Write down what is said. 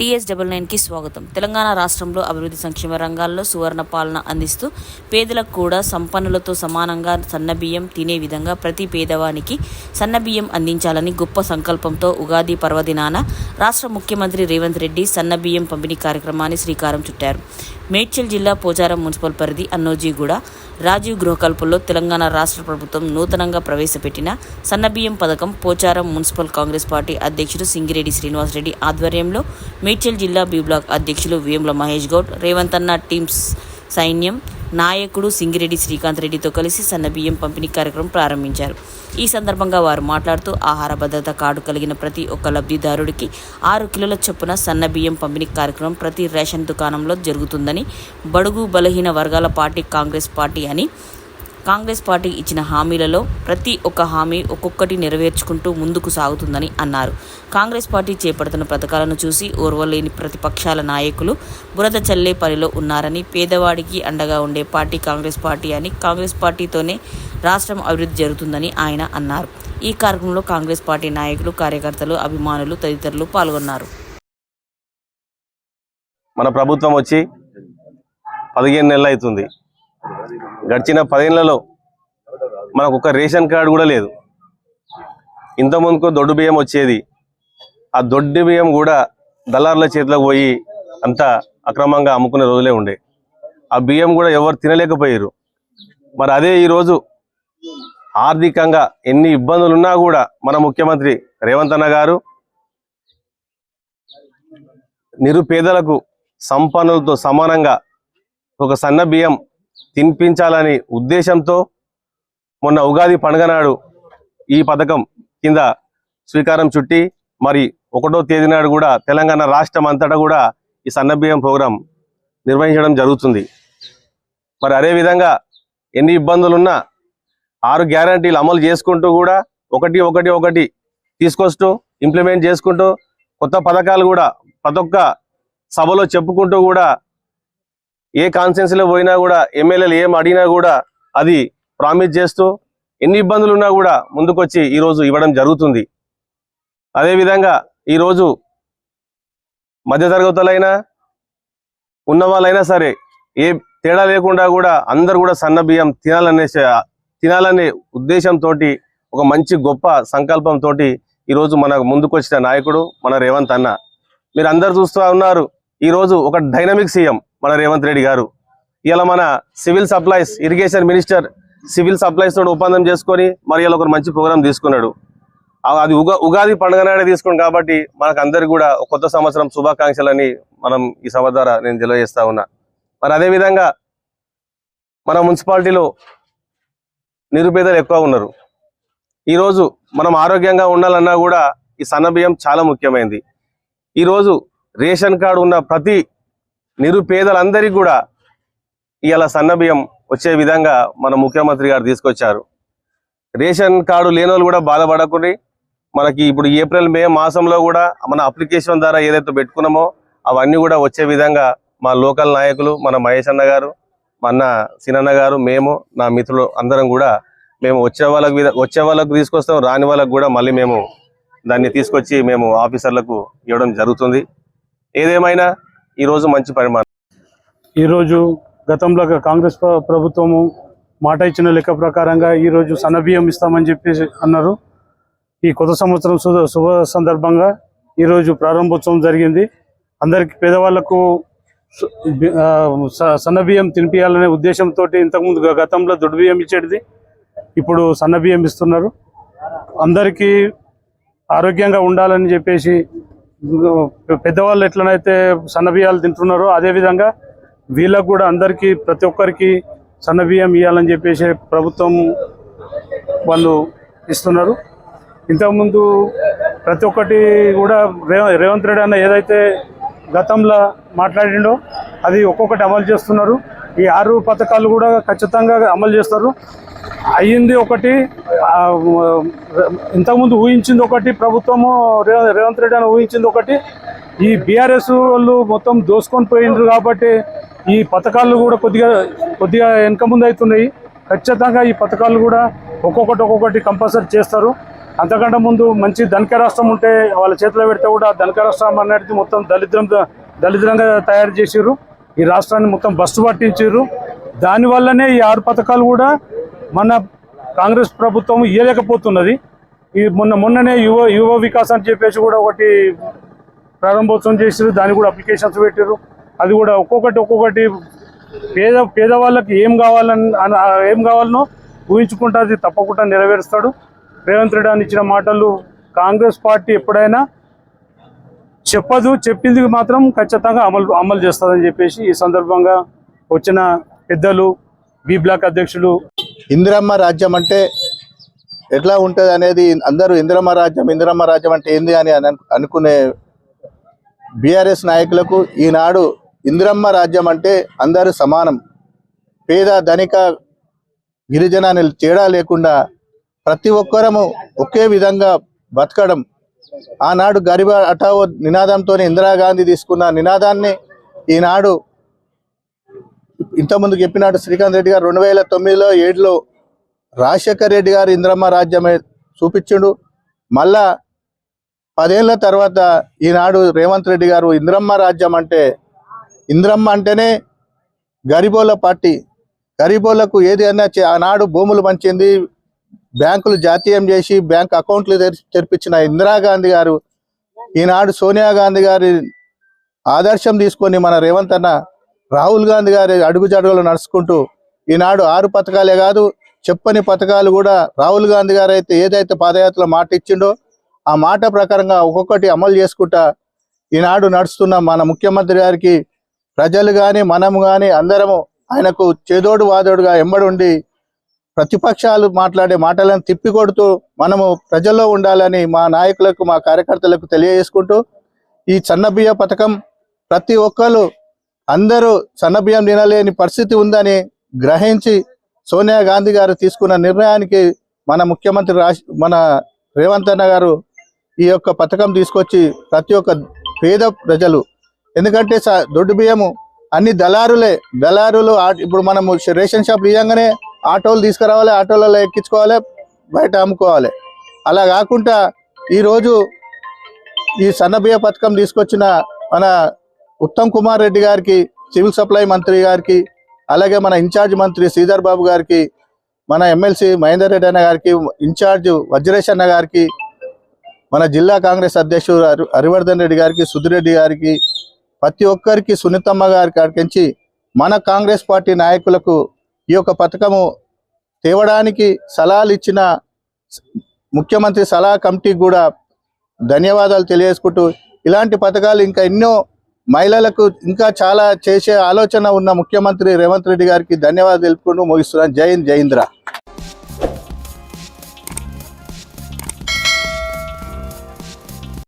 TS double నైన్కి స్వాగతం. తెలంగాణ రాష్ట్రంలో అభివృద్ధి సంక్షేమ రంగాల్లో సువర్ణ పాలన అందిస్తూ పేదలకు కూడా సంపన్నులతో సమానంగా సన్నబియ్యం తినే విధంగా ప్రతి పేదవానికి సన్నబియ్యం అందించాలని గొప్ప సంకల్పంతో ఉగాది పర్వదినాన రాష్ట్ర ముఖ్యమంత్రి రేవంత్ రెడ్డి సన్నబియ్యం పంపిణీ కార్యక్రమాన్ని శ్రీకారం చుట్టారు. మేడ్చల్ జిల్లా పోచారం మున్సిపల్ పరిధి అన్నోజీగూడ రాజీవ్ గృహకల్పంలో తెలంగాణ రాష్ట్ర ప్రభుత్వం నూతనంగా ప్రవేశపెట్టిన సన్నబియ్యం పథకం పోచారం మున్సిపల్ కాంగ్రెస్ పార్టీ అధ్యక్షుడు సింగిరెడ్డి శ్రీనివాసరెడ్డి ఆధ్వర్యంలో మేడ్చల్ జిల్లా బి బ్లాక్ అధ్యక్షులు వేముల మహేష్ గౌడ్ రేవంతన్న టీమ్స్ సైన్యం నాయకుడు సింగిరెడ్డి శ్రీకాంత్ రెడ్డితో కలిసి సన్నబియ్యం పంపిణీ కార్యక్రమం ప్రారంభించారు. ఈ సందర్భంగా వారు మాట్లాడుతూ ఆహార భద్రత కార్డు కలిగిన ప్రతి ఒక్క లబ్ధిదారుడికి ఆరు కిలోల చొప్పున సన్నబియ్యం పంపిణీ కార్యక్రమం ప్రతి రేషన్ దుకాణంలో జరుగుతుందని బడుగు బలహీన వర్గాల పార్టీ కాంగ్రెస్ పార్టీ అని కాంగ్రెస్ పార్టీ ఇచ్చిన హామీలలో ప్రతి ఒక్క హామీ ఒక్కొక్కటి నెరవేర్చుకుంటూ ముందుకు సాగుతుందని అన్నారు. కాంగ్రెస్ పార్టీ చేపడుతున్న పథకాలను చూసి ఓర్వలేని ప్రతిపక్షాల నాయకులు బురద చల్లే పనిలో ఉన్నారని పేదవాడికి అండగా ఉండే పార్టీ కాంగ్రెస్ పార్టీ అని కాంగ్రెస్ పార్టీతోనే రాష్ట్రం అభివృద్ధి జరుగుతుందని ఆయన అన్నారు. ఈ కార్యక్రమంలో కాంగ్రెస్ పార్టీ నాయకులు కార్యకర్తలు అభిమానులు తదితరులు పాల్గొన్నారు. మన ప్రభుత్వం వచ్చి పదిహేను నెలలు అవుతుంది. గడిచిన పదేళ్ళలో మనకు ఒక రేషన్ కార్డు కూడా లేదు. ఇంత ముందుకు దొడ్డు బియ్యం వచ్చేది. ఆ దొడ్డు బియ్యం కూడా దళారుల చేతిలోకి పోయి అంతా అక్రమంగా అమ్ముకునే రోజులే ఉండే. ఆ బియ్యం కూడా ఎవరు తినలేకపోయారు. మరి అదే ఈరోజు ఆర్థికంగా ఎన్ని ఇబ్బందులు ఉన్నా కూడా మన ముఖ్యమంత్రి రేవంత్ అన్న గారు నిరుపేదలకు సంపన్నులతో సమానంగా ఒక సన్న బియ్యం తినిపించాలని ఉద్దేశంతో మొన్న ఉగాది పండుగ నాడు ఈ పథకం కింద స్వీకారం చుట్టి మరి ఒకటో తేదీ నాడు కూడా తెలంగాణ రాష్ట్రం అంతటా కూడా ఈ సన్నబియ్యం ప్రోగ్రాం నిర్వహించడం జరుగుతుంది. మరి అదేవిధంగా ఎన్ని ఇబ్బందులున్నా ఆరు గ్యారంటీలు అమలు చేసుకుంటూ కూడా ఒకటి ఒకటి ఒకటి తీసుకొస్తూ ఇంప్లిమెంట్ చేసుకుంటూ కొత్త పథకాలు కూడా ప్రతి ఒక్క సభలో చెప్పుకుంటూ కూడా ఏ కాన్ఫరెన్స్లో పోయినా కూడా ఎమ్మెల్యేలు ఏం అడిగినా కూడా అది ప్రామిస్ చేస్తూ ఎన్ని ఇబ్బందులు ఉన్నా కూడా ముందుకొచ్చి ఈరోజు ఇవ్వడం జరుగుతుంది. అదేవిధంగా ఈరోజు మధ్యతరగతులైనా ఉన్న వాళ్ళైనా సరే ఏ తేడా లేకుండా కూడా అందరు కూడా సన్న బియ్యం తినాలనే తినాలనే ఉద్దేశంతో ఒక మంచి గొప్ప సంకల్పంతో ఈరోజు మన ముందుకొచ్చిన నాయకుడు మన రేవంత్ అన్న. మీరు అందరు చూస్తూ ఉన్నారు ఈరోజు ఒక డైనమిక్ సీఎం. మన రేవంత్ రెడ్డి గారు. ఇలా మన civil supplies irrigation minister civil supplies తోటి ఒప్పందం చేసుకొని మరి ఇలా ఒక మంచి ప్రోగ్రామ్ తీసుకున్నాడు. అది ఉగా ఉగాది పండుగ నాడే తీసుకున్నాడు కాబట్టి మనకు అందరికి కూడా ఒక కొత్త సంవత్సరం శుభాకాంక్షలని మనం ఈ సభ ద్వారా నేను తెలియజేస్తా ఉన్నా. మరి అదే విధంగా మన మున్సిపాలిటీలో నిరుపేదలు ఎక్కువ ఉన్నారు. ఈరోజు మనం ఆరోగ్యంగా ఉండాలన్నా కూడా ఈ సన్నబియ్యం చాలా ముఖ్యమైనది ఈరోజు రేషన్ కార్డు ఉన్న ప్రతి నిరుపేదలందరికీ కూడా ఇవాళ సన్నబియ్యం వచ్చే విధంగా మన ముఖ్యమంత్రి గారు తీసుకొచ్చారు. రేషన్ కార్డు లేని వాళ్ళు కూడా బాధపడకుండా. మనకి ఇప్పుడు ఏప్రిల్ మే మాసంలో కూడా మన అప్లికేషన్ ద్వారా ఏదైతే పెట్టుకున్నామో అవన్నీ కూడా వచ్చే విధంగా మా లోకల్ నాయకులు మన మహేష్ అన్న గారు మన సినన్న గారు మేము నా మిత్రులు అందరం కూడా మేము వచ్చే వాళ్ళకి వచ్చే వాళ్ళకు తీసుకొస్తాం రాని వాళ్ళకు కూడా మళ్ళీ మేము దాన్ని తీసుకొచ్చి మేము ఆఫీసర్లకు ఇవ్వడం జరుగుతుంది. ఏదేమైనా ఈరోజు మంచి పరిమాణం. ఈరోజు గతంలో కాంగ్రెస్ ప్రభుత్వము మాట ఇచ్చిన లెక్క ప్రకారంగా ఈరోజు సన్నబియ్యం ఇస్తామని చెప్పేసి అన్నారు. ఈ కొత్త సంవత్సరం శుభ సందర్భంగా ఈరోజు ప్రారంభోత్సవం జరిగింది. అందరికి పేదవాళ్ళకు సన్నబియ్యం తినిపించాలనే ఉద్దేశంతో ఇంతకుముందు గతంలో దొడ్డు బియ్యం ఇచ్చేది ఇప్పుడు సన్నబియ్యం ఇస్తున్నారు. అందరికీ ఆరోగ్యంగా ఉండాలని చెప్పేసి పెద్దవాళ్ళు ఎట్లనైతే సన్నబియ్యాలు తింటున్నారో అదేవిధంగా వీళ్ళకు కూడా అందరికీ ప్రతి ఒక్కరికి సన్నబియ్యం ఇవ్వాలని చెప్పేసి ప్రభుత్వం వాళ్ళు ఇస్తున్నారు. ఇంతకుముందు ప్రతి ఒక్కటి కూడా రేవంత్ రెడ్డి అన్న ఏదైతే గతంలో మాట్లాడిండో అది ఒక్కొక్కటి అమలు చేస్తున్నారు. ఈ ఆరు పథకాలు కూడా ఖచ్చితంగా అమలు చేస్తారు. అయ్యింది ఒకటి ఇంతకుముందు ఊహించింది ఒకటి ప్రభుత్వము రేవంత్ రెడ్డి అని ఊహించింది ఒకటి. ఈ బీఆర్ఎస్ వాళ్ళు మొత్తం దోసుకొని పోయిండ్రు కాబట్టి ఈ పథకాలు కూడా కొద్దిగా కొద్దిగా వెనక ముందు అవుతున్నాయి. ఖచ్చితంగా ఈ పథకాలు కూడా ఒక్కొక్కటి ఒక్కొక్కటి కంపల్సరీ చేస్తారు. అంతకంటే ముందు మంచి ధనిక రాష్ట్రం ఉంటే వాళ్ళ చేతిలో పెడితే కూడా ధనిక రాష్ట్రం అనేది మొత్తం దళిద్రం దళిద్రంగా తయారు చేసారు ఈ రాష్ట్రాన్ని మొత్తం బస్సు పట్టించారు దానివల్లనే ఈ ఆరు పథకాలు కూడా మన కాంగ్రెస్ ప్రభుత్వం ఇవ్వలేకపోతున్నది ఈ మొన్న మొన్ననే యువ యువ వికాస్ అని చెప్పేసి కూడా ఒకటి ప్రారంభోత్సవం చేసారు దానికి కూడా అప్లికేషన్స్ పెట్టారు అది కూడా ఒక్కొక్కటి ఒక్కొక్కటి పేద పేదవాళ్ళకి ఏం కావాలని ఏం కావాలనో ఊహించుకుంటే అది తప్పకుండా నెరవేరుస్తాడు. రేవంత్ రెడ్డి అని ఇచ్చిన మాటలు కాంగ్రెస్ పార్టీ ఎప్పుడైనా చెప్పదు చెప్పింది మాత్రం ఖచ్చితంగా అమలు అమలు చేస్తుందని చెప్పేసి ఈ సందర్భంగా వచ్చిన పెద్దలు బి బ్లాక్ అధ్యక్షులు. ఇందిరమ్మ రాజ్యం అంటే ఎట్లా ఉంటుంది అనేది అందరూ ఇందిరమ్మ రాజ్యం ఇందిరమ్మ రాజ్యం అంటే ఏంది అని అనుకునే బీఆర్ఎస్ నాయకులకు ఈనాడు ఇందిరమ్మ రాజ్యం అంటే అందరూ సమానం. పేద ధనిక గిరిజన తేడా లేకుండా ప్రతి ఒక్కరము ఒకే విధంగా బతకడం ఆనాడు గరిబ అటావో నినాదంతో ఇందిరాగాంధీ తీసుకున్న నినాదాన్ని ఈనాడు ఇంతకుముందు చెప్పినట్టు శ్రీకాంత్ రెడ్డి గారు రెండు వేల తొమ్మిదిలో ఏడులో రాజశేఖర్ రెడ్డి గారు ఇంద్రమ్మ రాజ్యమే చూపించిండు. మళ్ళా పదేళ్ళ తర్వాత ఈనాడు రేవంత్ రెడ్డి గారు ఇంద్రమ్మ రాజ్యం అంటే ఇంద్రమ్మ అంటేనే గరిబోళ్ళ పార్టీ. గరిబోళ్ళకు ఏది అన్నా చే- ఆనాడు భూములు పంచింది బ్యాంకులు జాతీయం చేసి బ్యాంక్ అకౌంట్లు తెరిపించిన ఇందిరాగాంధీ గారు ఈనాడు సోనియా గాంధీ గారి ఆదర్శం తీసుకొని మన రేవంత్ అన్న రాహుల్ గాంధీ గారి అడుగుజాడుగులు నడుచుకుంటూ ఈనాడు ఆరు పథకాలే కాదు చెప్పని పథకాలు కూడా రాహుల్ గాంధీ గారు అయితే ఏదైతే పాదయాత్రలో మాట ఇచ్చిండో ఆ మాట ప్రకారంగా ఒక్కొక్కటి అమలు చేసుకుంటా ఈనాడు నడుస్తున్న మన ముఖ్యమంత్రి గారికి ప్రజలు కానీ మనము కానీ అందరము ఆయనకు చేదోడు వాదోడుగా ఎంబడుండి ప్రతిపక్షాలు మాట్లాడే మాటలను తిప్పికొడుతూ మనము ప్రజల్లో ఉండాలని మా నాయకులకు మా కార్యకర్తలకు తెలియజేసుకుంటూ ఈ సన్నబియ్య పథకం ప్రతి ఒక్కరు అందరూ సన్నబియ్యం తినలేని పరిస్థితి ఉందని గ్రహించి సోనియా గాంధీ గారు తీసుకున్న నిర్ణయానికి మన ముఖ్యమంత్రి మన రేవంత్ అన్న గారు ఈ యొక్క పథకం తీసుకొచ్చి ప్రతి ఒక్క పేద ప్రజలు ఎందుకంటే స- దొడ్డు బియ్యము అన్ని దళారులే. దళారులు ఇప్పుడు మనము రేషన్ షాప్ ఇవ్వగానే ఆటోలు తీసుకురావాలి ఆటోలలో ఎక్కించుకోవాలి బయట అమ్ముకోవాలి. అలా కాకుండా ఈరోజు ఈ సన్నబియ్య పథకం తీసుకొచ్చిన మన ఉత్తమ్ కుమార్ రెడ్డి గారికి సివిల్ సప్లై మంత్రి గారికి అలాగే మన ఇన్ఛార్జ్ మంత్రి శ్రీధర్ బాబు గారికి మన ఎమ్మెల్సీ మహేందర్ రెడ్డి అన్న గారికి ఇన్ఛార్జ్ వజ్రేష్ అన్న గారికి మన జిల్లా కాంగ్రెస్ అధ్యక్షుడు హరివర్ధన్ రెడ్డి గారికి సుధిరెడ్డి గారికి ప్రతి ఒక్కరికి సునీతమ్మ గారి కాడికించి మన కాంగ్రెస్ పార్టీ నాయకులకు ఈ యొక్క పథకము తేవడానికి సలహాలు ఇచ్చిన ముఖ్యమంత్రి సలహా కమిటీకి కూడా ధన్యవాదాలు తెలియజేసుకుంటూ ఇలాంటి పథకాలు ఇంకా ఎన్నో మహిళలకు ఇంకా చాలా చేసే ఆలోచన ఉన్న ముఖ్యమంత్రి రేవంత్ రెడ్డి గారికి ధన్యవాదాలు తెలుపుకుంటూ ముగిస్తున్నాను. జై హింద్ జై